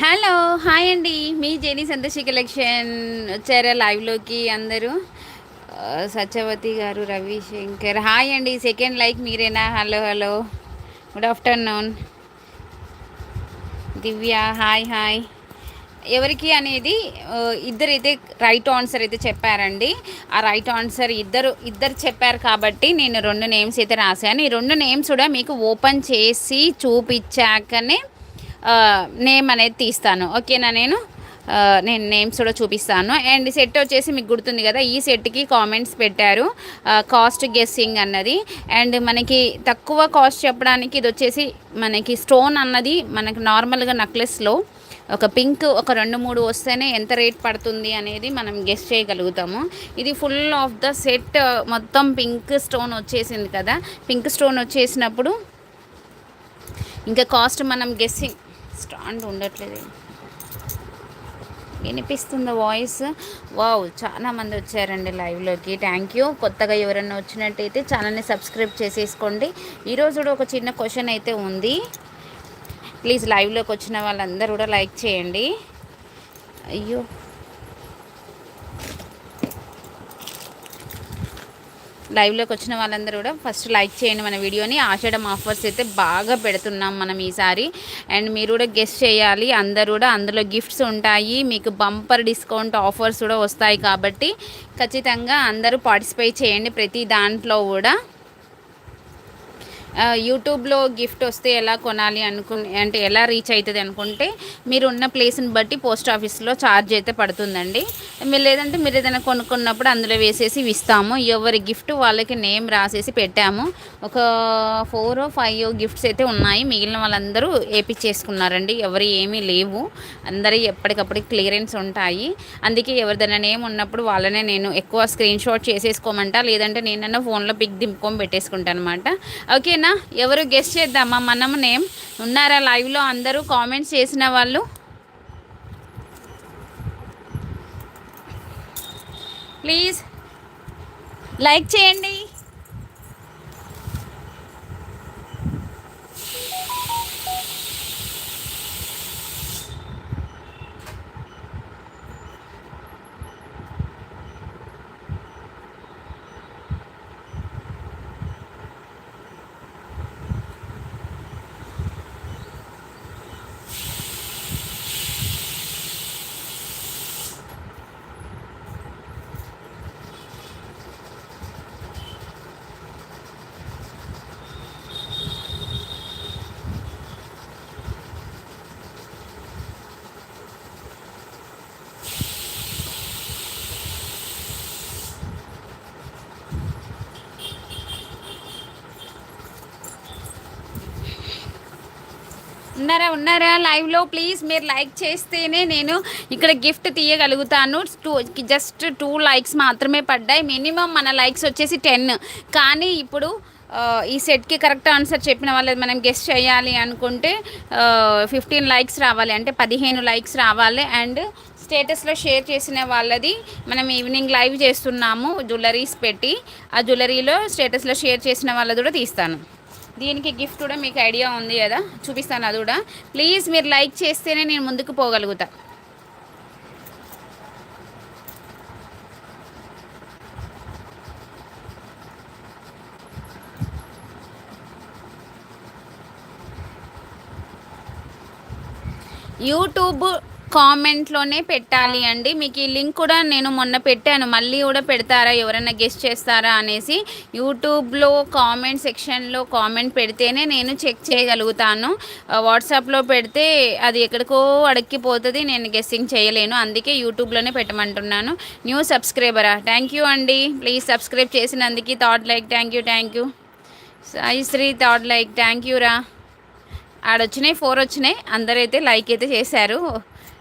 Hello hi అండి. మీ జేని Santoshi collection వచ్చారా లైవ్లోకి అందరూ? సత్యవతి గారు రవిశంకర్. హాయ్ అండి సెకండ్ లైక్ మీరేనా? Hello hello. Good afternoon. Divya hi hi. ఎవరికి అనేది ఇద్దరైతే రైట్ ఆన్సర్ అయితే చెప్పారండి. ఆ రైట్ ఆన్సర్ ఇద్దరు ఇద్దరు చెప్పారు కాబట్టి నేను రెండు నేమ్స్ అయితే రాశాను. ఈ రెండు నేమ్స్ కూడా మీకు ఓపెన్ చేసి చూపించాకనే నేమ్ అనేది తీస్తాను. ఓకేనా నేను? నేను నేమ్స్ కూడా చూపిస్తాను. అండ్ సెట్ వచ్చేసి మీకు గుర్తుంది కదా ఈ సెట్కి కామెంట్స్ పెట్టారు. కాస్ట్ గెస్సింగ్ అన్నది. అండ్ మనకి తక్కువ కాస్ట్ చెప్పడానికి ఇది వచ్చేసి మనకి స్టోన్ అన్నది మనకి నార్మల్గా నెక్లెస్లో ఒక పింక్ ఒక రెండు మూడు వస్తేనే ఎంత రేట్ పడుతుంది అనేది మనం గెస్ చేయగలుగుతాము. ఇది ఫుల్ ఆఫ్ ద సెట్ మొత్తం పింక్ స్టోన్ వచ్చేసింది కదా. పింక్ స్టోన్ వచ్చేసినప్పుడు ఇంకా కాస్ట్ మనం గెస్సింగ్ స్టాండ్ ఉండట్లేదు. వినిపిస్తుందా వాయిస్. వావ్ చాలా మంది వచ్చారండి లైవ్లోకి. Thank you. కొత్తగా ఎవరైనా వచ్చినట్టయితే ఛానల్ని సబ్స్క్రైబ్ చేసేసుకోండి. ఈరోజు కూడా ఒక చిన్న క్వశ్చన్ అయితే ఉంది. ప్లీజ్ లైవ్లోకి వచ్చిన వాళ్ళందరూ కూడా లైక్ చేయండి. అయ్యో. లైవ్లోకి వచ్చిన వాళ్ళందరూ కూడా ఫస్ట్ లైక్ చేయండి మన వీడియోని. ఆషాఢం ఆఫర్స్ అయితే బాగా పెడుతున్నాం మనం ఈసారి. అండ్ మీరు కూడా గెస్ట్ చేయాలి. అందరూ కూడా అందులో గిఫ్ట్స్ ఉంటాయి. మీకు బంపర్ డిస్కౌంట్ ఆఫర్స్ కూడా వస్తాయి కాబట్టి ఖచ్చితంగా అందరూ పార్టిసిపేట్ చేయండి ప్రతి దాంట్లో కూడా. యూట్యూబ్లో గిఫ్ట్ వస్తే ఎలా కొనాలి అనుకుని అంటే ఎలా రీచ్ అవుతుంది అనుకుంటే మీరు ఉన్న ప్లేస్ని బట్టి పోస్ట్ ఆఫీస్లో ఛార్జ్ అయితే పడుతుందండి. మీరు లేదంటే మీరు ఏదైనా కొనుక్కున్నప్పుడు అందులో వేసేసి ఇస్తాము. ఎవరి గిఫ్ట్ వాళ్ళకి నేమ్ రాసేసి పెట్టాము. ఒక ఫోర్ ఫైవ్ గిఫ్ట్స్ అయితే ఉన్నాయి. మిగిలిన వాళ్ళందరూ వేపించేసుకున్నారండి ఎవరు ఏమీ లేవు. అందరి ఎప్పటికప్పుడు క్లియరెన్స్ ఉంటాయి. అందుకే ఎవరిదైనా నేమ్ ఉన్నప్పుడు వాళ్ళనే నేను ఎక్కువ స్క్రీన్ షాట్ చేసేసుకోమంట. లేదంటే నేనన్నా ఫోన్లో పిక్ దింపుకొని పెట్టేసుకుంటాను అనమాట ఓకే ఓకేనా ఎవరు గెస్ట్ చేద్దామా? మనం నేమ్ ఉన్నారా లైవ్లో అందరూ కామెంట్స్ చేసిన వాళ్ళు. ప్లీజ్ లైక్ చేయండి. ఉన్నారా ఉన్నారా? లైవ్లో ప్లీజ్ మీరు లైక్ చేస్తేనే నేను ఇక్కడ గిఫ్ట్ తీయగలుగుతాను. టూ జస్ట్ టూ లైక్స్ మాత్రమే పడ్డాయి. మినిమం మన లైక్స్ వచ్చేసి టెన్ కానీ ఇప్పుడు ఈ సెట్కి కరెక్ట్ ఆన్సర్ చెప్పిన వాళ్ళది మనం గెస్ట్ చేయాలి అనుకుంటే ఫిఫ్టీన్ లైక్స్ రావాలి. అంటే పదిహేను లైక్స్ రావాలి. అండ్ స్టేటస్లో షేర్ చేసిన వాళ్ళది మనం ఈవినింగ్ లైవ్ చేస్తున్నాము. జ్యువెలరీస్ పెట్టి ఆ జ్యువెలరీలో స్టేటస్లో షేర్ చేసిన వాళ్ళది కూడా తీస్తాను. దీనికి గిఫ్ట్ కూడా మీకు ఐడియా ఉంది కదా చూపిస్తాను అది కూడా. ప్లీజ్ మీరు లైక్ చేస్తేనే నేను ముందుకు పోగలుగుతా. యూట్యూబ్ కామెంట్లోనే పెట్టాలి అండి. మీకు ఈ లింక్ కూడా నేను మొన్న పెట్టాను. మళ్ళీ కూడా పెడతారా? ఎవరైనా గెస్ట్ చేస్తారా అనేసి యూట్యూబ్లో కామెంట్ సెక్షన్లో కామెంట్ పెడితేనే నేను చెక్ చేయగలుగుతాను. వాట్సాప్లో పెడితే అది ఎక్కడికో అడక్కిపోతుంది నేను గెస్సింగ్ చేయలేను. అందుకే యూట్యూబ్లోనే పెట్టమంటున్నాను. న్యూ సబ్స్క్రైబరా? థ్యాంక్ యూ అండి. ప్లీజ్ సబ్స్క్రైబ్ చేసినందుకు thought like thank you thank you. Saisri thought like thank you రా ఆడొచ్చినాయి ఫోర్ వచ్చినాయి. అందరైతే లైక్ అయితే చేశారు.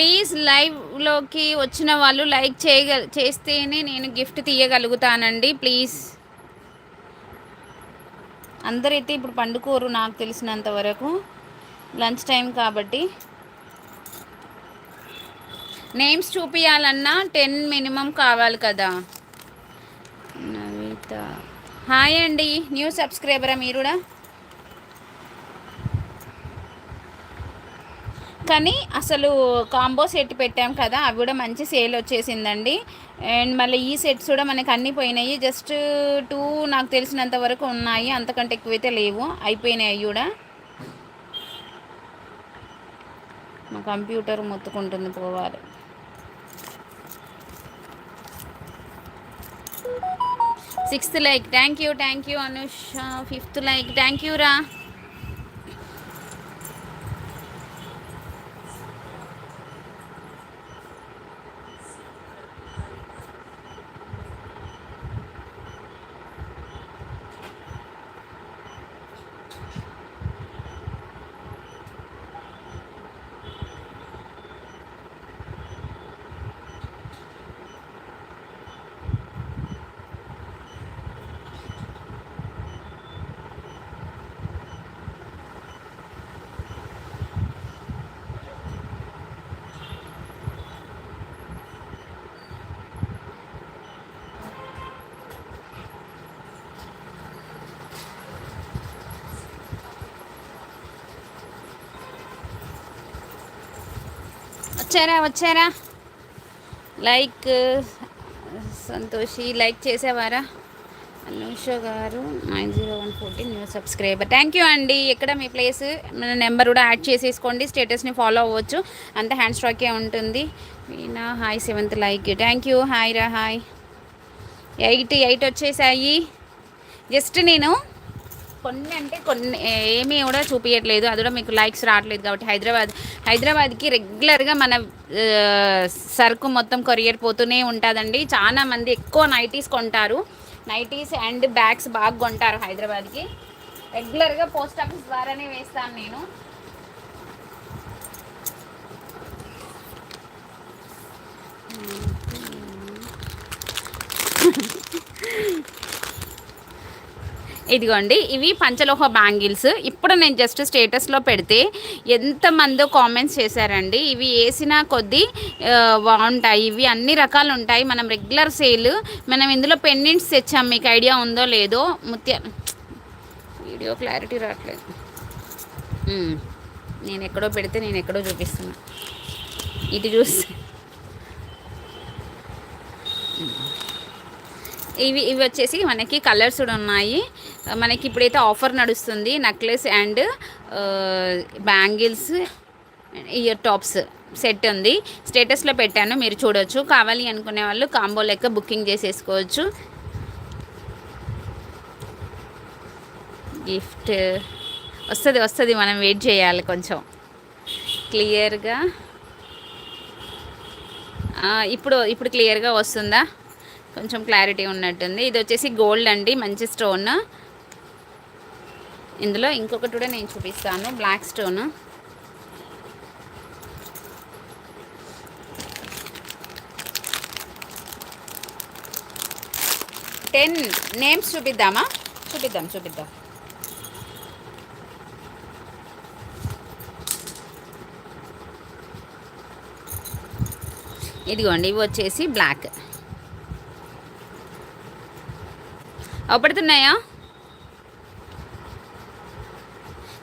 ప్లీజ్ లైవ్లోకి వచ్చిన వాళ్ళు లైక్ చేయగ చేస్తేనే నేను గిఫ్ట్ తీయగలుగుతానండి ప్లీజ్. అందరైతే ఇప్పుడు పండుకోరు నాకు తెలిసినంత వరకు. లంచ్ టైం కాబట్టి. నేమ్స్ చూపించాలన్నా టెన్ మినిమం కావాలి కదా. నవిత. హాయ్ అండి న్యూ సబ్స్క్రైబరా మీరు కానీ అసలు కాంబో సెట్ పెట్టాం కదా అవి కూడా మంచి సేల్ వచ్చేసిందండి. అండ్ మళ్ళీ ఈ సెట్స్ కూడా మనకి అన్నీ పోయినాయి. జస్ట్ టూ నాకు తెలిసినంత వరకు ఉన్నాయి. అంతకంటే ఎక్కువైతే లేవు. అయిపోయినాయి అవి కూడా. మా కంప్యూటర్ మొత్తుకుంటుంది పోవాలి. Sixth like thank you thank you Anusha fifth like thank you రా వచ్చారా వచ్చారా? లైక్ సంతోషి లైక్ చేసేవారా? అనూష గారు nine zero one fourteen new subscriber. Thank you అండి. ఎక్కడ మీ ప్లేస్? మన నెంబర్ కూడా యాడ్ చేసేసుకోండి. స్టేటస్ని ఫాలో అవ్వచ్చు. అంత హ్యాండ్ స్ట్రాకే ఉంటుంది. Meena hi seventh like thank you hi రా హాయ్ ఎయిట్ ఎయిట్ వచ్చేసాయి. జస్ట్ నేను కొన్ని అంటే కొన్ని ఏమీ కూడా చూపించట్లేదు అది కూడా మీకు లైక్స్ రావట్లేదు కాబట్టి హైదరాబాద్ హైదరాబాద్కి రెగ్యులర్గా మన సరుకు మొత్తం కొరియర్ పోతూనే ఉంటుందండి. చాలా మంది ఎక్కువ నైటీస్ కొంటారు. నైటీస్ అండ్ బ్యాగ్స్ బాగా కొంటారు హైదరాబాద్కి. రెగ్యులర్గా పోస్ట్ ఆఫీస్ ద్వారానే వేస్తాను నేను. ఇదిగోండి ఇవి పంచలోహ బ్యాంగిల్స్. ఇప్పుడు నేను జస్ట్ స్టేటస్లో పెడితే ఎంతమందో కామెంట్స్ చేశారండి. ఇవి వేసిన కొద్దీ బాగుంటాయి. ఇవి అన్ని రకాలు ఉంటాయి. మనం రెగ్యులర్ సేల్ మనం ఇందులో పెండెంట్స్ తెచ్చాం. మీకు ఐడియా ఉందో లేదో ముత్య వీడియో క్లారిటీ రావట్లేదు. నేను ఎక్కడో పెడితే నేను ఎక్కడో చూపిస్తున్నా. ఇటు చూస్తే ఇవి ఇవి వచ్చేసి మనకి కలర్స్ కూడా ఉన్నాయి. మనకి ఇప్పుడైతే ఆఫర్ నడుస్తుంది. Necklace and bangles ear tops set ఉంది. స్టేటస్లో పెట్టాను మీరు చూడొచ్చు. కావాలి అనుకునే వాళ్ళు కాంబో లెక్క బుకింగ్ చేసేసుకోవచ్చు. గిఫ్ట్ వస్తుంది వస్తుంది. మనం వెయిట్ చేయాలి కొంచెం. క్లియర్గా. ఇప్పుడు ఇప్పుడు క్లియర్గా వస్తుందా? కొంచెం క్లారిటీ ఉన్నట్టుంది. ఇది వచ్చేసి గోల్డ్ అండి మంచి స్టోన్. ఇందులో ఇంకొకటి కూడా నేను చూపిస్తాను బ్లాక్ స్టోన్. టెన్ నేమ్స్ చూపిద్దామా? చూపిద్దాం చూపిద్దాం. ఇదిగోండి ఇవి వచ్చేసి బ్లాక్. అవపడుతున్నాయా?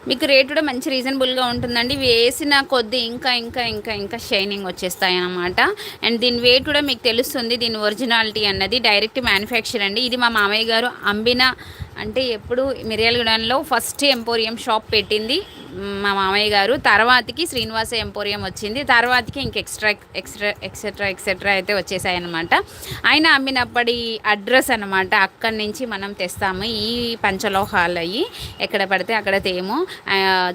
మీకు రేట్ కూడా మంచి రీజనబుల్గా ఉంటుందండి. వేసిన కొద్దీ ఇంకా ఇంకా ఇంకా ఇంకా షైనింగ్ వచ్చేస్తాయి అన్నమాట అండ్ దీని వెయిట్ కూడా మీకు తెలుస్తుంది. దీని ఒరిజినాలిటీ అన్నది డైరెక్ట్ మ్యానుఫ్యాక్చర్ అండి. ఇది మా మామయ్య గారు అంబిన అంటే ఎప్పుడు మిర్యాలగూడెంలో ఫస్ట్ ఎంపోరియం షాప్ పెట్టింది. మా మామయ్య గారు. తర్వాతకి శ్రీనివాస ఎంపోరియం వచ్చింది. తర్వాతకి ఇంక ఎక్స్ట్రా ఎక్స్ట్రా ఎక్సెట్రా ఎక్సెట్రా అయితే వచ్చేసాయి అనమాట ఆయన అమ్మినప్పటి అడ్రస్ అనమాట అక్కడి నుంచి మనం తెస్తాము. ఈ పంచలోహాలు అయ్యి ఎక్కడ పడితే అక్కడ తేము.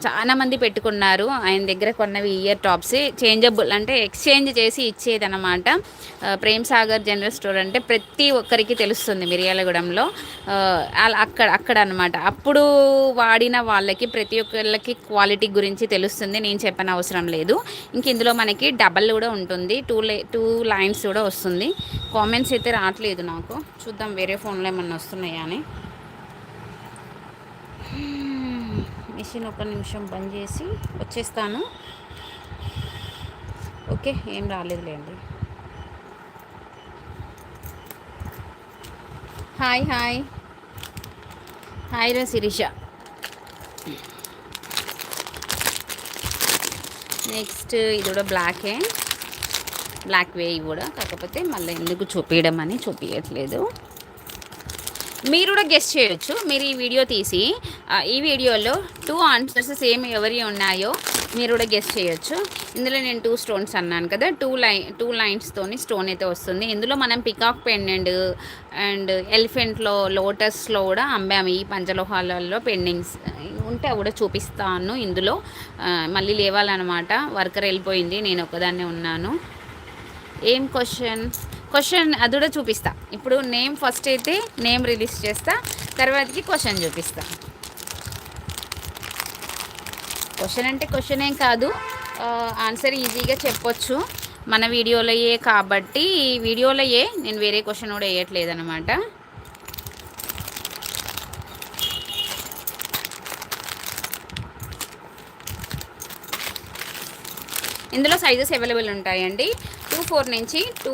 చాలామంది పెట్టుకున్నారు. ఆయన దగ్గర కొన్నవి ఇయర్ టాప్స్. చేంజబుల్ అంటే ఎక్స్చేంజ్ చేసి ఇచ్చేదనమాట ప్రేమ్ సాగర్ జనరల్ స్టోర్ అంటే ప్రతి ఒక్కరికి తెలుస్తుంది మిర్యాలగూడెంలో. అక్కడ అక్కడ అనమాట అప్పుడు వాడిన వాళ్ళకి ప్రతి ఒక్కళ్ళకి క్వాలిటీ గురించి తెలుస్తుంది నేను చెప్పని అవసరం లేదు. ఇంక ఇందులో మనకి డబల్ కూడా ఉంటుంది టూ లై టూ లైన్స్ కూడా వస్తుంది. కామెంట్స్ అయితే రావట్లేదు నాకు. చూద్దాం వేరే ఫోన్లో ఏమన్నా వస్తున్నాయా అని. Hmm, మిషన్ ఒక నిమిషం బంద్ చేసి వచ్చేస్తాను. ఓకే ఏం రాలేదులేండి. హాయ్ హాయ్ హాయ్ రా శిరీష. నెక్స్ట్ ఇది కూడా బ్లాకే బ్లాక్ వే కూడా. కాకపోతే మళ్ళీ ఎందుకు చూపించడం అని చూపించట్లేదు మీరు కూడా గెస్ట్ చేయొచ్చు. మీరు ఈ వీడియో తీసి ఈ వీడియోలో టూ ఆన్సర్స్ సేమ్ ఎవరి ఉన్నాయో మీరు కూడా గెస్ట్ చేయొచ్చు. ఇందులో నేను టూ స్టోన్స్ అన్నాను కదా టూ లై టూ లైన్స్తోని స్టోన్ అయితే వస్తుంది. ఇందులో మనం పికాక్ పెండెంట్ అండ్ ఎలిఫెంట్లో లోటస్లో కూడా అమ్మాము. ఈ పంచలోహాలలో పెండింగ్స్ ఉంటే అవి కూడా చూపిస్తాను ఇందులో. మళ్ళీ లేవాలన్నమాట. వర్కర్ వెళ్ళిపోయింది నేను ఒకదాన్నే ఉన్నాను. ఏం క్వశ్చన్ క్వశ్చన్ అది కూడా చూపిస్తా. ఇప్పుడు నేమ్ ఫస్ట్ అయితే నేమ్ రిలీజ్ చేస్తా తర్వాతకి క్వశ్చన్ చూపిస్తా. క్వశ్చన్ అంటే క్వశ్చన్ ఏం కాదు. ఆన్సర్ ఈజీగా చెప్పొచ్చు. మన వీడియోలయే కాబట్టి వీడియోలయే నేను వేరే క్వశ్చన్ కూడా వేయట్లేదు అనమాట ఇందులో సైజెస్ అవైలబుల్ ఉంటాయండి. టూ ఫోర్ నుంచి టూ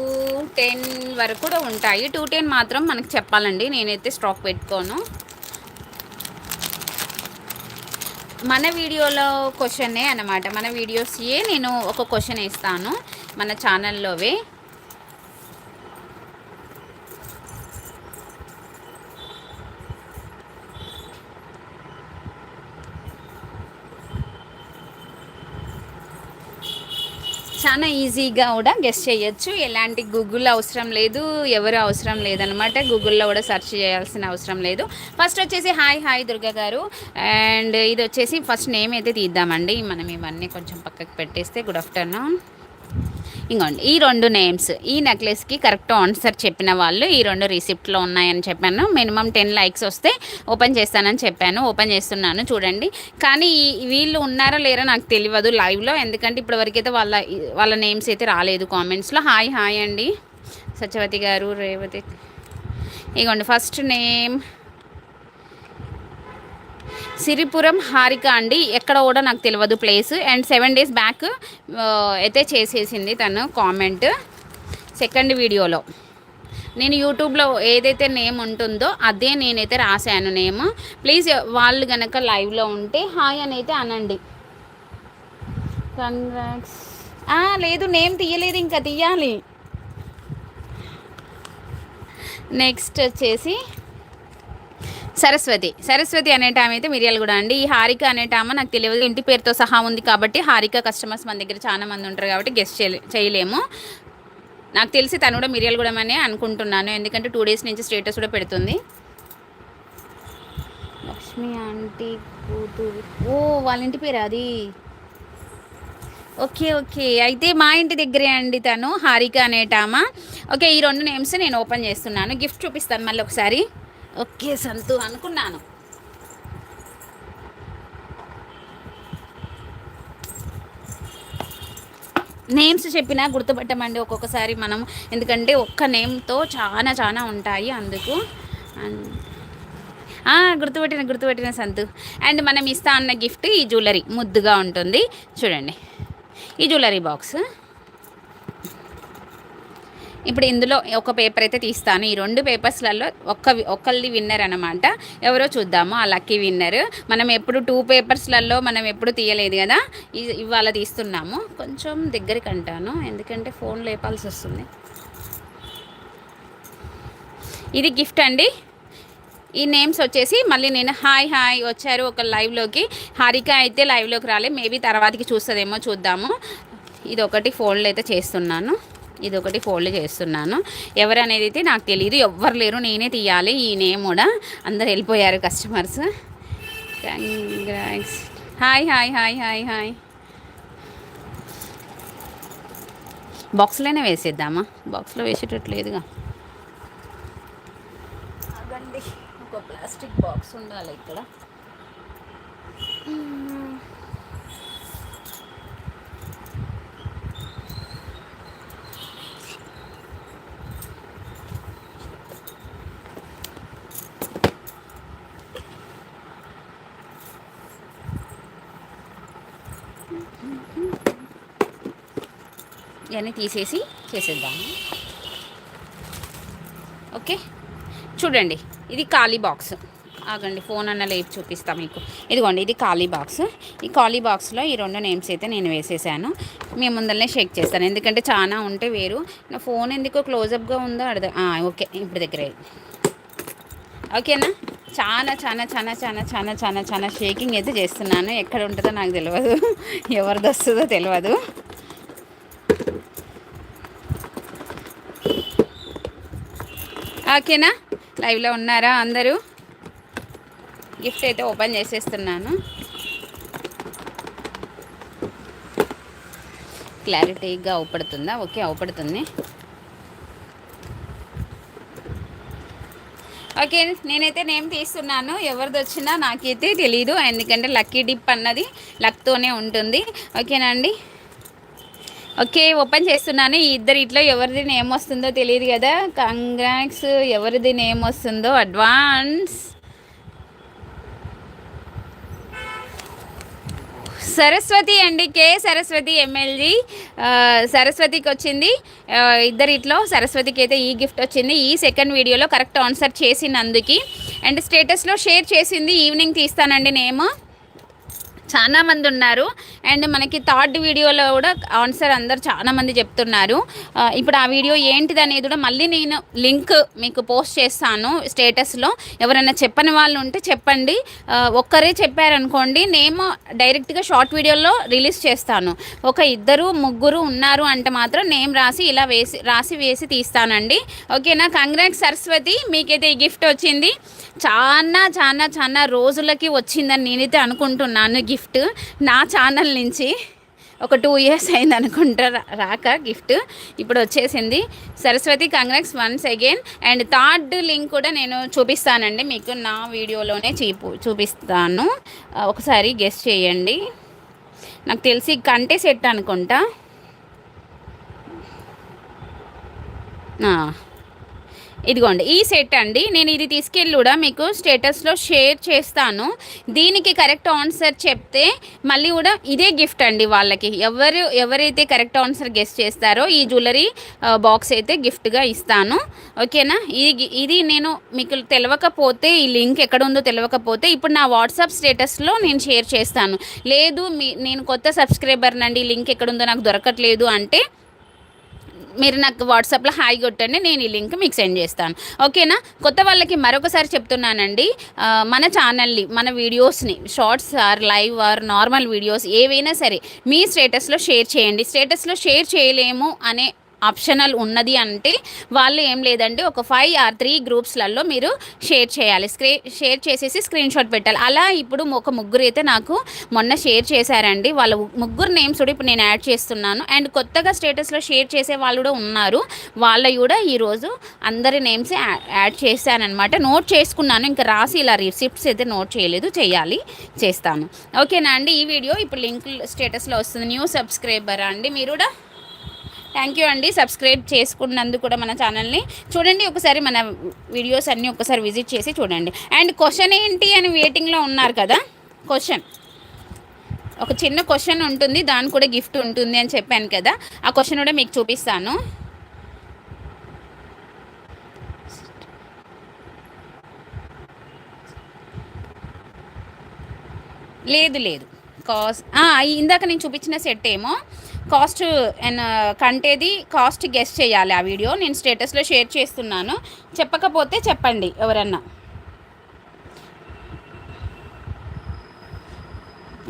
టెన్ వరకు కూడా ఉంటాయి. టూ టెన్ మాత్రం మనకు చెప్పాలండి. నేనైతే స్టాక్ పెట్టుకోను. మన వీడియోలో క్వశ్చనే అనమాట మన వీడియోస్యే నేను ఒక క్వశ్చన్ ఇస్తాను మన ఛానల్లోవే. చాలా ఈజీగా కూడా గెస్ట్ చేయొచ్చు. ఎలాంటి గూగుల్ అవసరం లేదు ఎవరు అవసరం లేదనమాట గూగుల్లో కూడా సెర్చ్ చేయాల్సిన అవసరం లేదు. ఫస్ట్ వచ్చేసి హాయ్ హాయ్ దుర్గా గారు. అండ్ ఇది వచ్చేసి ఫస్ట్ నేమ్ అయితే తీద్దామండి. మనం ఇవన్నీ కొంచెం పక్కకు పెట్టేస్తే గుడ్ ఆఫ్టర్నూన్ ఇంకోండి ఈ రెండు నేమ్స్ ఈ నెక్లెస్కి కరెక్ట్ ఆన్సర్ చెప్పిన వాళ్ళు ఈ రెండు రిసిప్ట్లో ఉన్నాయని చెప్పాను. మినిమం టెన్ లైక్స్ వస్తే ఓపెన్ చేస్తానని చెప్పాను ఓపెన్ చేస్తున్నాను చూడండి. కానీ వీళ్ళు ఉన్నారా లేరా నాకు తెలియదు లైవ్లో ఎందుకంటే ఇప్పటివరకైతే వాళ్ళ వాళ్ళ నేమ్స్ అయితే రాలేదు కామెంట్స్లో హాయ్ హాయ్ అండి. సత్యవతి గారు రేవతి. ఇగోండి ఫస్ట్ నేమ్ సిరిపురం హారిక అండి. ఎక్కడ కూడా నాకు తెలియదు place. And seven days back అయితే చేసేసింది తను కామెంట్ సెకండ్ వీడియోలో. నేను యూట్యూబ్లో ఏదైతే నేమ్ ఉంటుందో అదే నేనైతే రాశాను నేమ్. ప్లీజ్ వాళ్ళు కనుక లైవ్లో ఉంటే హాయ్ అని అయితే అనండి. కంగ్రాట్స్ లేదు నేమ్ తీయలేదు ఇంకా తీయాలి. నెక్స్ట్ వచ్చేసి సరస్వతి. సరస్వతి అనే టైం అయితే మిర్యాలగూడ అండి. ఈ హారిక అనే టైమ్ నాకు తెలియదు. ఇంటి పేరుతో సహా ఉంది కాబట్టి హారిక కస్టమర్స్ మన దగ్గర చాలా మంది ఉంటారు కాబట్టి గెస్ట్ చేయలేము. నాకు తెలిసి తను కూడా మిరియాలు అనే అనుకుంటున్నాను. ఎందుకంటే టూ డేస్ నుంచి స్టేటస్ కూడా పెడుతుంది. లక్ష్మి ఆంటీ కూతురు. ఓ వాళ్ళ ఇంటి పేరు అది? Okay okay. అయితే మా ఇంటి దగ్గరే అండి తను హారిక అనేటామా ఓకే ఈ రెండు నేమ్స్ నేను ఓపెన్ చేస్తున్నాను. గిఫ్ట్ చూపిస్తాను మళ్ళీ ఒకసారి. ఓకే సంతు అనుకున్నాను. నేమ్స్ చెప్పినా గుర్తుపట్టమండి ఒక్కొక్కసారి మనం. ఎందుకంటే ఒక్క నేమ్తో చాలా చాలా ఉంటాయి అందుకు. గుర్తుపెట్టిన గుర్తుపెట్టిన సంతు. అండ్ మనం ఇస్తా అన్న గిఫ్ట్ ఈ జ్యువెలరీ ముద్దుగా ఉంటుంది. చూడండి. ఈ జ్యువెలరీ బాక్స్. ఇప్పుడు ఇందులో ఒక పేపర్ అయితే తీస్తాను. ఈ రెండు పేపర్స్లలో ఒక్క ఒక్కళ్ళది విన్నర్ అనమాట ఎవరో చూద్దాము. ఆ లక్కీ విన్నర్ మనం ఎప్పుడు టూ పేపర్స్లలో మనం ఎప్పుడు తీయలేదు కదా? ఇవాళ తీస్తున్నాము. కొంచెం దగ్గరికి అంటాను. ఎందుకంటే ఫోన్ లేపాల్సి వస్తుంది. ఇది గిఫ్ట్ అండి. ఈ నేమ్స్ వచ్చేసి మళ్ళీ నేను హాయ్ హాయ్ వచ్చారు ఒక లైవ్లోకి హారిక అయితే లైవ్లోకి రాలే. మేబీ తర్వాతకి చూస్తుందేమో చూద్దాము. ఇది ఒకటి ఫోన్లో అయితే చేస్తున్నాను. ఇది ఒకటి ఫోల్డ్ చేస్తున్నాను. ఎవరు అనేది అయితే నాకు తెలియదు ఎవ్వరు లేరు నేనే తీయాలి ఈ నేమ్ కూడా. అందరు వెళ్ళిపోయారు customers congrats hi hi hi hi hi బాక్స్లోనే వేసేద్దామా? బాక్స్లో వేసేటట్లేదుగా ఒక ప్లాస్టిక్ బాక్స్ ఉండాలి ఇక్కడ. ఇవన్నీ తీసేసి చేసేద్దాము ఓకే? చూడండి ఇది ఖాళీ బాక్స్ ఆగండి ఫోన్ అన్న లేపు చూపిస్తా మీకు. ఇదిగోండి ఇది ఖాళీ బాక్స్ ఈ ఖాళీ బాక్స్లో ఈ రెండు నేమ్స్ అయితే నేను వేసేసాను. మీ ముందరనే షేక్ చేస్తాను. ఎందుకంటే చాలా ఉంటే వేరు. నా ఫోన్ ఎందుకో క్లోజప్గా ఉందో అడద ఓకే ఇప్పుడు దగ్గరే. ఓకేనా? చాలా చాలా చాలా చాలా చాలా చాలా చాలా షేకింగ్ అయితే చేస్తున్నాను. ఎక్కడ ఉంటుందో నాకు తెలియదు ఎవరిది వస్తుందో తెలియదు ఓకేనా? లైవ్లో ఉన్నారా అందరూ? గిఫ్ట్ అయితే ఓపెన్ చేసేస్తున్నాను. క్లారిటీగా అవుపడుతుందా? ఓకే అవుపడుతుంది. ఓకే నేనైతే నేమ్ తీస్తున్నాను. ఎవరిది వచ్చినా నాకైతే తెలీదు. ఎందుకంటే లక్కీ డిప్ అన్నది లక్తోనే ఉంటుంది. ఓకేనా అండి? ఓకే ఓపెన్ చేస్తున్నాను. ఈ ఇద్దరు ఇట్లా ఎవరిది నేమ్ వస్తుందో తెలియదు కదా. కంగ్రాక్స్ ఎవరిది నేమ్ వస్తుందో అడ్వాన్స్ సరస్వతి అండి కే సరస్వతి ఎమ్మెల్జీ సరస్వతికి వచ్చింది. ఇద్దరిట్లో సరస్వతికి అయితే ఈ గిఫ్ట్ వచ్చింది. ఈ సెకండ్ వీడియోలో కరెక్ట్ ఆన్సర్ చేసినందుకు. అండ్ స్టేటస్లో షేర్ చేసింది. ఈవినింగ్ తీస్తానండి నేమ్. చాలా మంది ఉన్నారు. అండ్ మనకి థర్డ్ వీడియోలో కూడా ఆన్సర్ అందరు చాలా మంది చెప్తున్నారు. ఇప్పుడు ఆ వీడియో ఏంటిది అనేది కూడా మళ్ళీ నేను లింక్ మీకు పోస్ట్ చేస్తాను స్టేటస్లో. ఎవరైనా చెప్పని వాళ్ళు ఉంటే చెప్పండి. ఒక్కరే చెప్పారనుకోండి నేను డైరెక్ట్గా షార్ట్ వీడియోలో రిలీజ్ చేస్తాను. ఒక ఇద్దరు ముగ్గురు ఉన్నారు అంటే మాత్రం నేమ్ రాసి ఇలా వేసి రాసి వేసి తీస్తానండి. ఓకేనా? కంగ్రాక్స్ సరస్వతి మీకైతే ఈ గిఫ్ట్ వచ్చింది. చాలా చాలా చాలా రోజులకి వచ్చిందని నేనైతే అనుకుంటున్నాను గిఫ్ట్. నా ఛానల్ నుంచి ఒక టూ ఇయర్స్ అయింది అనుకుంటా రాక గిఫ్ట్. ఇప్పుడు వచ్చేసింది Saraswathi congrats once again. And third link కూడా నేను చూపిస్తానండి. మీకు నా వీడియోలోనే చూపు చూపిస్తాను. ఒకసారి గెస్ట్ చేయండి. నాకు తెలిసి కంటే సెట్ అనుకుంటా. ఇదిగోండి ఈ సెట్ అండి. నేను ఇది తీసుకెళ్ళి కూడా మీకు స్టేటస్లో షేర్ చేస్తాను. దీనికి కరెక్ట్ ఆన్సర్ చెప్తే మళ్ళీ కూడా ఇదే గిఫ్ట్ అండి వాళ్ళకి. ఎవరు ఎవరైతే కరెక్ట్ ఆన్సర్ గెస్ట్ చేస్తారో ఈ జ్యువెలరీ బాక్స్ అయితే గిఫ్ట్గా ఇస్తాను. ఓకేనా? ఇది ఇది నేను మీకు తెలియకపోతే ఈ లింక్ ఎక్కడ ఉందో తెలియకపోతే ఇప్పుడు నా వాట్సాప్ స్టేటస్లో నేను షేర్ చేస్తాను. లేదు మీ నేను కొత్త సబ్స్క్రైబర్నండి లింక్ ఎక్కడుందో నాకు దొరకట్లేదు అంటే మీరు నాకు వాట్సాప్లో హాయ్ కొట్టండి నేను ఈ లింక్ మీకు సెండ్ చేస్తాను. ఓకేనా? కొత్త వాళ్ళకి మరొకసారి చెప్తున్నానండి మన ఛానల్ని మన వీడియోస్ని shorts or live or normal videos ఏవైనా సరే మీ స్టేటస్లో షేర్ చేయండి. స్టేటస్లో షేర్ చేయలేము అనే ఆప్షనల్ ఉన్నది అంటే వాళ్ళు ఏం లేదండి ఒక ఫైవ్ ఆర్ త్రీ గ్రూప్స్లలో మీరు షేర్ చేయాలి. స్క్రీ షేర్ చేసేసి స్క్రీన్ షాట్ పెట్టాలి. అలా ఇప్పుడు ఒక ముగ్గురు అయితే నాకు మొన్న షేర్ చేశారండి. వాళ్ళ ముగ్గురు నేమ్స్ కూడా ఇప్పుడు నేను యాడ్ చేస్తున్నాను. అండ్ కొత్తగా స్టేటస్లో షేర్ చేసే వాళ్ళు కూడా ఉన్నారు. వాళ్ళ కూడా ఈరోజు అందరి నేమ్స్ యాడ్ చేశానమాట నోట్ చేసుకున్నాను. ఇంకా రాసి ఇలా రిసిప్ట్స్ అయితే నోట్ చేయలేదు. చేయాలి. చేస్తాను. ఓకేనా అండి? ఈ వీడియో ఇప్పుడు లింక్ స్టేటస్లో వస్తుంది. న్యూ సబ్స్క్రైబర్ అండి. మీరు కూడా థ్యాంక్ యూ అండి. సబ్స్క్రైబ్ చేసుకున్నందుకు కూడా మన ఛానల్ని చూడండి. ఒకసారి మన వీడియోస్ అన్నీ ఒకసారి విజిట్ చేసి చూడండి. అండ్ క్వశ్చన్ ఏంటి అని వెయిటింగ్లో ఉన్నారు కదా? క్వశ్చన్ ఒక చిన్న క్వశ్చన్ ఉంటుంది. దాని కూడా గిఫ్ట్ ఉంటుంది అని చెప్పాను కదా. ఆ క్వశ్చన్ కూడా మీకు చూపిస్తాను. లేదు లేదు. కాస్ట్ ఇందాక నేను చూపించిన సెట్ ఏమో. కాస్ట్ అండ్ కంటేది కాస్ట్ గెస్ట్ చేయాలి ఆ వీడియో. నేను స్టేటస్లో షేర్ చేస్తున్నాను. చెప్పకపోతే చెప్పండి ఎవరన్నా.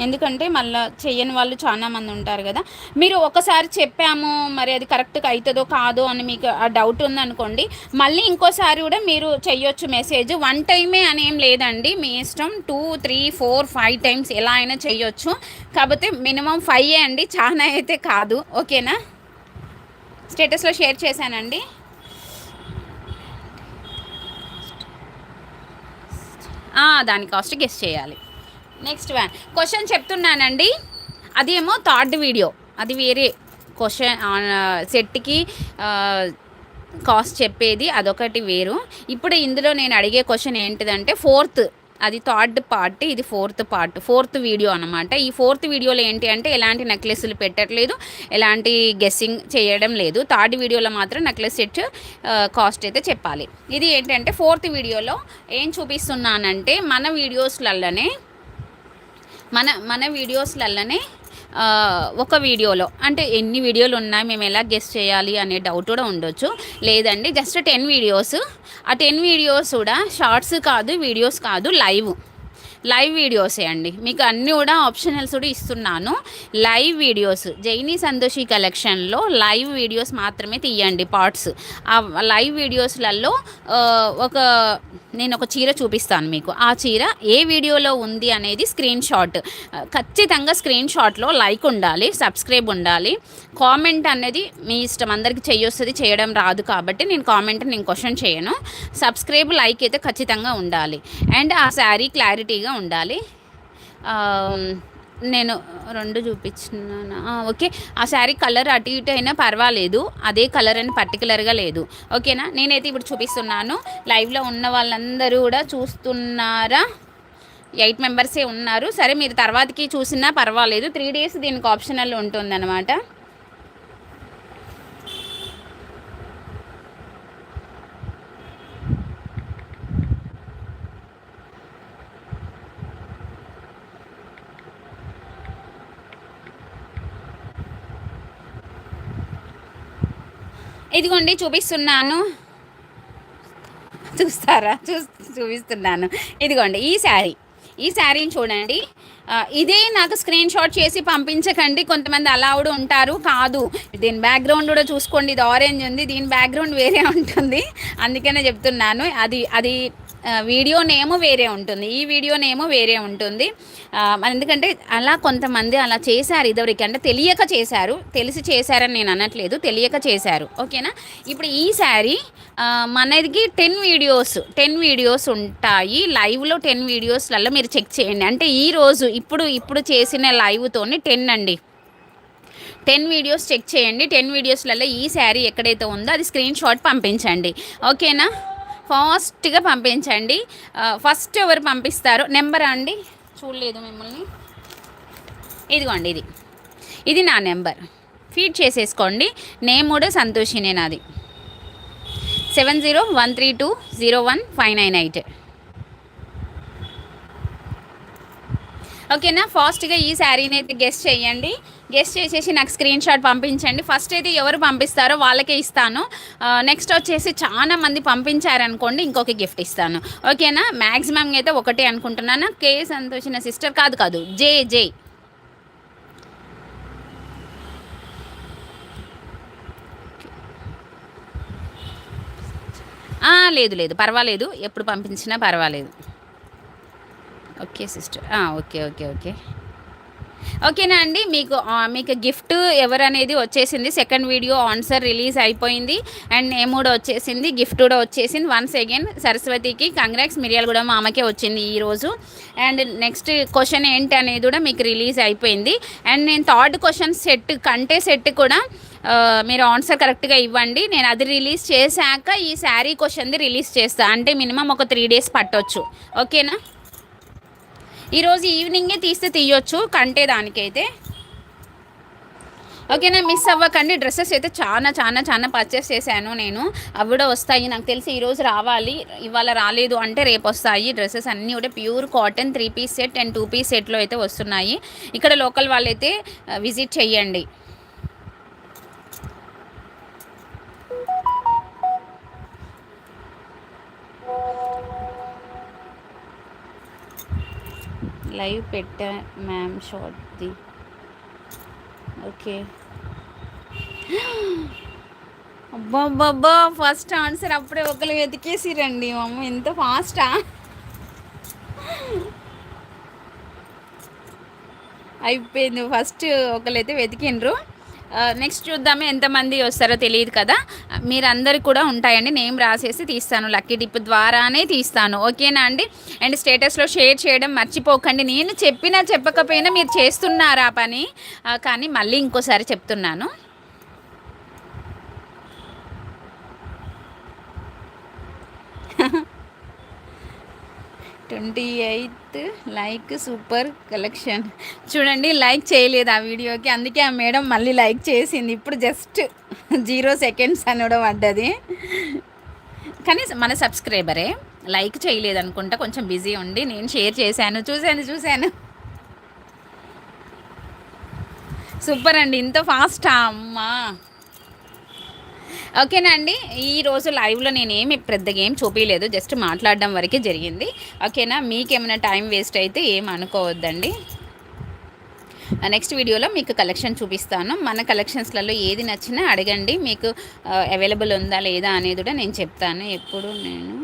ఎందుకంటే మళ్ళీ చేయని వాళ్ళు చాలా మంది ఉంటారు కదా. మీరు ఒకసారి చెప్పాము మరి అది కరెక్ట్గా అవుతుందో కాదో అని మీకు ఆ డౌట్ ఉందనుకోండి మళ్ళీ ఇంకోసారి కూడా మీరు చెయ్యొచ్చు మెసేజ్. వన్ టైమే అని ఏం లేదండి. మీ ఇష్టం two three four five times ఎలా అయినా చెయ్యొచ్చు. కాకపోతే మినిమం ఫైవ్ అండి. చాలా అయితే కాదు. ఓకేనా? స్టేటస్లో షేర్ చేశానండి. దాని కాస్ట్ గెస్ట్ చేయాలి. నెక్స్ట్ వన్ క్వశ్చన్ చెప్తున్నానండి. అది ఏమో థర్డ్ వీడియో అది వేరే క్వశ్చన్ సెట్కి కాస్ట్ చెప్పేది అదొకటి వేరు. ఇప్పుడు ఇందులో నేను అడిగే క్వశ్చన్ ఏంటిదంటే ఫోర్త్ అది థర్డ్ పార్ట్ ఇది ఫోర్త్ పార్ట్ ఫోర్త్ వీడియో అనమాట ఈ ఫోర్త్ వీడియోలో ఏంటి అంటే ఎలాంటి నెక్లెస్లు పెట్టట్లేదు ఎలాంటి గెస్సింగ్ చేయడం లేదు. థర్డ్ వీడియోలో మాత్రం నెక్లెస్ సెట్ కాస్ట్ అయితే చెప్పాలి. ఇది ఏంటంటే ఫోర్త్ వీడియోలో ఏం చూపిస్తున్నానంటే మన వీడియోస్లలోనే మన మన వీడియోస్లలోనే ఒక వీడియోలో అంటే ఎన్ని వీడియోలు ఉన్నాయి మేము ఎలా గెస్ట్ చేయాలి అనే డౌట్ కూడా ఉండొచ్చు. లేదండి జస్ట్ టెన్ వీడియోస్. ఆ టెన్ వీడియోస్ కూడా షార్ట్స్ కాదు వీడియోస్ కాదు లైవ్. లైవ్ వీడియోసే అండి. మీకు అన్నీ కూడా ఆప్షనల్స్ కూడా ఇస్తున్నాను. లైవ్ వీడియోస్ జైనీ సంతోషి కలెక్షన్లో లైవ్ వీడియోస్ మాత్రమే తీయండి పార్ట్స్. ఆ లైవ్ వీడియోస్లలో ఒక నేను ఒక చీర చూపిస్తాను మీకు. ఆ చీర ఏ వీడియోలో ఉంది అనేది స్క్రీన్ షాట్. ఖచ్చితంగా స్క్రీన్ షాట్లో లైక్ ఉండాలి సబ్స్క్రైబ్ ఉండాలి. కామెంట్ అనేది మీ ఇష్టం అందరికీ చేయొస్తుంది చేయడం రాదు కాబట్టి నేను కామెంట్ నేను క్వశ్చన్ చేయను. సబ్స్క్రైబ్ లైక్ అయితే ఖచ్చితంగా ఉండాలి. అండ్ ఆ శారీ క్లారిటీగా ఉండాలి. నేను రెండు చూపించిన ఓకే. ఆ శారీ కలర్ అటు ఇటు అయినా పర్వాలేదు. అదే కలర్ అని పర్టికులర్గా లేదు. ఓకేనా? నేనైతే ఇప్పుడు చూపిస్తున్నాను. లైవ్లో ఉన్న వాళ్ళందరూ కూడా చూస్తున్నారా? ఎయిట్ మెంబర్సే ఉన్నారు. సరే మీరు తర్వాతకి చూసినా పర్వాలేదు. త్రీ డేస్ దీనికి ఆప్షనల్ ఉంటుందన్నమాట. ఇదిగోండి చూపిస్తున్నాను. చూస్తారా? చూ చూపిస్తున్నాను. ఇదిగోండి ఈ శారీ. ఈ శారీని చూడండి. ఇదే నాకు స్క్రీన్ షాట్ చేసి పంపించకండి. కొంతమంది అలా కూడా ఉంటారు. కాదు. దీని బ్యాక్గ్రౌండ్ కూడా చూసుకోండి. ఇది ఆరెంజ్ ఉంది. దీని బ్యాక్గ్రౌండ్ వేరే ఉంటుంది. అందుకనే చెప్తున్నాను. అది అది వీడియో నేమ్ వేరే ఉంటుంది. ఈ వీడియో నేమ్ వేరే ఉంటుంది. ఎందుకంటే అలా కొంతమంది అలా చేశారు ఇదివరకు. అంటే తెలియక చేశారు. తెలిసి చేశారని నేను అనట్లేదు. తెలియక చేశారు. ఓకేనా? ఇప్పుడు ఈ శారీ మనకి టెన్ వీడియోస్ టెన్ వీడియోస్ ఉంటాయి. లైవ్లో టెన్ వీడియోస్లలో మీరు చెక్ చేయండి. అంటే ఈ రోజు ఇప్పుడు ఇప్పుడు చేసిన లైవ్తోనే టెన్ అండి. టెన్ వీడియోస్ చెక్ చేయండి. టెన్ వీడియోస్లలో ఈ శారీ ఎక్కడైతే ఉందో అది స్క్రీన్ షాట్ పంపించండి. ఓకేనా? ఫాస్ట్గా పంపించండి. ఫస్ట్ ఎవరు పంపిస్తారు నెంబర్ అండి? చూడలేదు మిమ్మల్ని. ఇదిగోండి ఇది. ఇది నా నెంబర్. ఫీడ్ చేసేసుకోండి. నేమ్ కూడా సంతోషినే నాది. Seven zero one three two zero one five nine eight. ఓకేనా? ఫాస్ట్గా ఈ శారీని అయితే గెస్ట్ చేయండి. గెస్ట్ చేసేసి నాకు స్క్రీన్ షాట్ పంపించండి. ఫస్ట్ అయితే ఎవరు పంపిస్తారో వాళ్ళకే ఇస్తాను. నెక్స్ట్ వచ్చేసి చాలా మంది పంపించారనుకోండి ఇంకొక గిఫ్ట్ ఇస్తాను. ఓకేనా మ్యాక్సిమం అయితే ఒకటే అనుకుంటున్నాను. కే సంతోషిన సిస్టర్ కాదు కాదు జే జే లేదు లేదు పర్వాలేదు. ఎప్పుడు పంపించినా పర్వాలేదు. Okay sister okay okay okay ఓకేనా అండి? మీకు మీకు గిఫ్ట్ ఎవరనేది వచ్చేసింది. సెకండ్ వీడియో ఆన్సర్ రిలీజ్ అయిపోయింది. అండ్ నేమ్ కూడా వచ్చేసింది. గిఫ్ట్ కూడా వచ్చేసింది. వన్స్ అగైన్ సరస్వతికి కంగ్రాక్స్ మిరియాలు కూడా మామకే వచ్చింది ఈరోజు అండ్ నెక్స్ట్ క్వశ్చన్ ఏంటి అనేది కూడా మీకు రిలీజ్ అయిపోయింది. అండ్ నేను థర్డ్ క్వశ్చన్ సెట్ కంటే సెట్ కూడా మీరు ఆన్సర్ కరెక్ట్గా ఇవ్వండి. నేను అది రిలీజ్ చేశాక ఈ శారీ క్వశ్చన్ది రిలీజ్ చేస్తాను అంటే మినిమం ఒక త్రీ డేస్ పట్టవచ్చు ఓకేనా? ఈరోజు ఈవినింగే తీస్తే తీయొచ్చు కంటే దానికైతే. ఓకేనా మిస్ అవ్వకండి. డ్రెస్సెస్ అయితే చాలా చాలా చాలా పర్చేస్ చేశాను నేను. అవి కూడా వస్తాయి. నాకు తెలిసి ఈరోజు రావాలి. ఇవాళ రాలేదు అంటే రేపు వస్తాయి. డ్రెస్సెస్ అన్నీ కూడా pure cotton three piece set and two piece సెట్లో అయితే వస్తున్నాయి. ఇక్కడ లోకల్ వాళ్ళైతే uh, విజిట్ చెయ్యండి లైవ్ పెట్టా మ్యామ్ షార్ట్ది. ఓకే. అబ్బాబ్బాబ్బా ఫస్ట్ ఆన్సర్ అప్పుడే ఒకరు వెతికేసిరండి మమ్మ ఎంత ఫాస్టా. అయిపోయింది ఫస్ట్ ఒకరైతే వెతికిండ్రు. నెక్స్ట్ చూద్దాము ఎంతమంది వస్తారో తెలియదు కదా. మీరందరికి కూడా ఉంటాయండి. నేమ్ రాసేసి తీస్తాను. లక్కీ డిప్ ద్వారానే తీస్తాను. ఓకేనా అండి? అండ్ స్టేటస్లో షేర్ చేయడం మర్చిపోకండి. నేను చెప్పినా చెప్పకపోయినా మీరు చేస్తున్నారా ఆ పని కానీ మళ్ళీ ఇంకోసారి చెప్తున్నాను. Twenty eighth like super collection. చూడండి లైక్ చేయలేదు ఆ వీడియోకి. అందుకే ఆ మేడం మళ్ళీ లైక్ చేసింది. ఇప్పుడు జస్ట్ జీరో సెకండ్స్ అనడం పడ్డది కానీ మన సబ్స్క్రైబరే లైక్ చేయలేదు అనుకుంటా కొంచెం బిజీ ఉండి నేను షేర్ చేశాను. చూశాను చూశాను. సూపర్ అండి. ఇంత ఫాస్టా? అమ్మా. ఓకేనా అండి? ఈరోజు లైవ్లో నేను ఏమి పెద్దగా ఏం చూపించలేదు జస్ట్ మాట్లాడడం వరకే జరిగింది. ఓకేనా? మీకేమైనా టైం వేస్ట్ అయితే ఏం అనుకోవద్దండి. నెక్స్ట్ వీడియోలో మీకు కలెక్షన్ చూపిస్తాను. మన కలెక్షన్స్లలో ఏది నచ్చినా అడగండి. మీకు అవైలబుల్ ఉందా లేదా అనేది కూడా నేను చెప్తాను. ఎప్పుడు నేను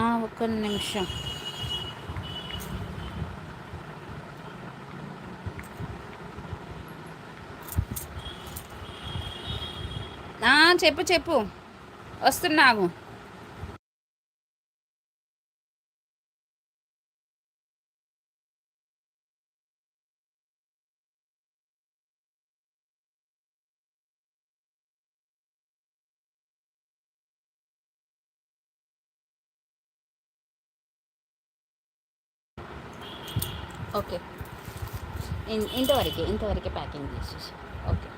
ఒక్క నిమిషం. చెప్పు చెప్పు. వస్తున్నాము ఇంతవరకే ఇంతవరకే ప్యాకింగ్ చేసేసి. ఓకే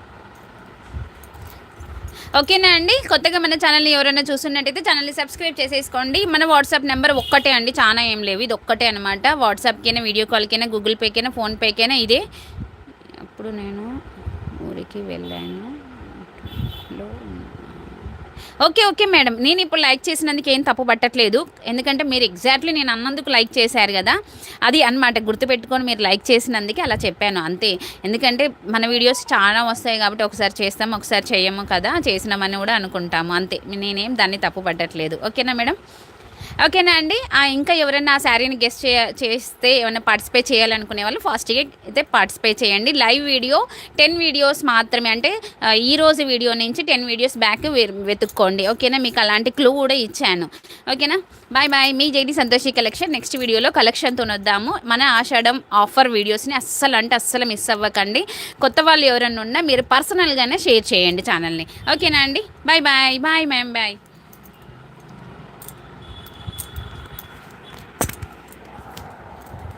ఓకేనా అండి? కొత్తగా మన ఛానల్ని ఎవరైనా చూస్తున్నట్టయితే ఛానల్ని సబ్స్క్రైబ్ చేసేసుకోండి. మన వాట్సాప్ నెంబర్ ఒక్కటే అండి చాలా ఏం లేవు. ఇది ఒక్కటే అనమాట వాట్సాప్కైనా వీడియో కాల్కైనా గూగుల్ పేకైనా ఫోన్పేకైనా ఇదే. అప్పుడు నేను ఊరికి వెళ్ళాను. Okay okay madam. నేను ఇప్పుడు లైక్ చేసినందుకు ఏం తప్పు పట్టట్లేదు. ఎందుకంటే మీరు ఎగ్జాక్ట్లీ నేను అన్నందుకు లైక్ చేశారు కదా. అది అనమాట గుర్తుపెట్టుకొని మీరు లైక్ చేసినందుకే అలా చెప్పాను. అంతే. ఎందుకంటే మన వీడియోస్ చాలా వస్తాయి కాబట్టి ఒకసారి చేస్తాము ఒకసారి చేయము కదా. చేసినామని కూడా అనుకుంటాము. అంతే. నేనేం దాన్ని తప్పు పట్టట్లేదు. ఓకేనా మేడం? ఓకేనా అండి? ఇంకా ఎవరైనా ఆ శారీని గెస్ట్ చే చేస్తే ఏమైనా పార్టిసిపేట్ చేయాలనుకునే వాళ్ళు ఫాస్ట్గా అయితే పార్టిసిపేట్ చేయండి. లైవ్ వీడియో టెన్ వీడియోస్ మాత్రమే. అంటే ఈ రోజు వీడియో నుంచి టెన్ వీడియోస్ బ్యాక్ వెతుక్కోండి. ఓకేనా? మీకు అలాంటి క్లూ కూడా ఇచ్చాను. ఓకేనా? బాయ్ బాయ్ మీ జైడి సంతోషి కలెక్షన్ నెక్స్ట్ వీడియోలో కలెక్షన్తో వద్దాము మన ఆషాఢం ఆఫర్ వీడియోస్ని అస్సలు అంటే అస్సలు మిస్ అవ్వకండి. కొత్త వాళ్ళు ఎవరైనా ఉన్నా మీరు పర్సనల్గానే షేర్ చేయండి ఛానల్ని ఓకేనా అండి? Bye bye bye ma'am bye